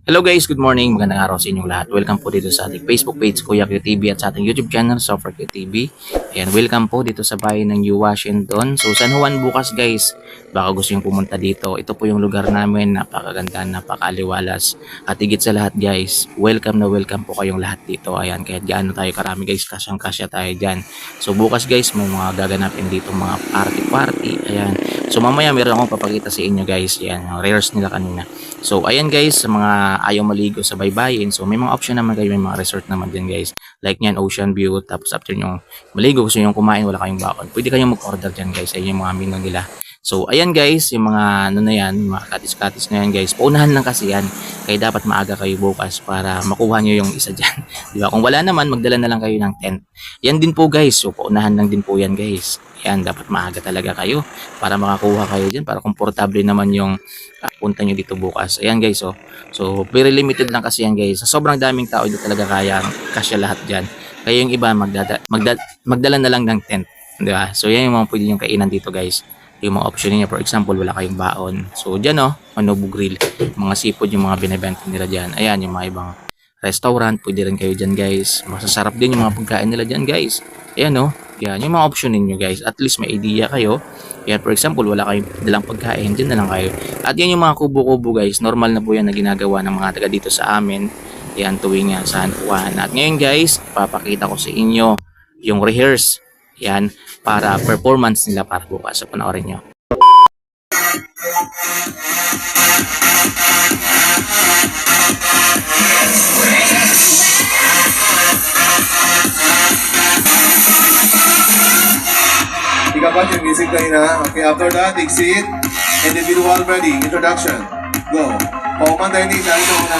Hello guys, good morning. Magandang araw sa inyong lahat. Welcome po dito sa ating Facebook page, Kuya QTV at sa ating YouTube channel, Software QTV. Ayan, welcome po dito sa bayan ng New Washington. So, San Juan bukas guys. Baka gusto nyo pumunta dito. Ito po yung lugar namin. Napakaganda, napakaliwalas. At higit sa lahat guys, welcome na welcome po kayong lahat dito. Ayan, kahit gaano tayo karami guys, kasyang kasya tayo dyan. So, bukas guys, may mga gaganapin dito mga party-party. Ayan. So, mamaya meron akong papakita sa inyo guys. Ayan, yung rehearse nila kanina. So, ayan guys, sa mga ayaw maligo sa baybayin. So, may mga option naman kayo, may mga resort naman din guys. Like nyan, Ocean View. Tapos after nyo maligo, gusto nyo kumain, wala kayong bakon. Pwede kayong mag-order dyan guys. Ayun yung mga menu nila. So, ayan guys, yung mga ano na yan, mga katis-katis na yan guys. Paunahan lang kasi yan. Kaya dapat maaga kayo bukas para makuha nyo yung isa dyan. Di ba? Kung wala naman, magdala na lang kayo ng tent. Yan din po guys. So, paunahan lang din po yan guys. Yan, dapat maaga talaga kayo para makakuha kayo dyan. Para komportable naman yung uh, punta nyo dito bukas. Ayan guys, oh. So, very limited lang kasi yan guys. Sa sobrang daming tao, hindi talaga kaya kasya lahat dyan. Kaya yung iba, magdada, magda, magdala na lang ng tent. Di ba? So, yan yung mga pwede yung kainan dito guys. Yung mga option niya, for example, wala kayong baon. So, dyan oh, Manobu Grill. Mga seafood yung mga binibenta nila dyan. Ayan, yung mga ibang restaurant. Pwede rin kayo dyan guys. Masasarap din yung mga pagkain nila dyan guys. Ayan oh. Yan, yung mga option ninyo guys. At least may idea kayo. Yan, for example, wala kayong dalang pagkain. Dyan na lang kayo. At yan yung mga kubo-kubo guys. Normal na po yan na ginagawa ng mga taga dito sa amin. Yan, tuwing yan, San Juan. At ngayon guys, papakita ko sa inyo yung rehearse. Yan, para performance nila para bukas. So, panoorin nyo. Ikapat yung music kanina. Okay, after that, exit. Individual ready. Introduction. Go. Pauman tayo dito. Ito muna.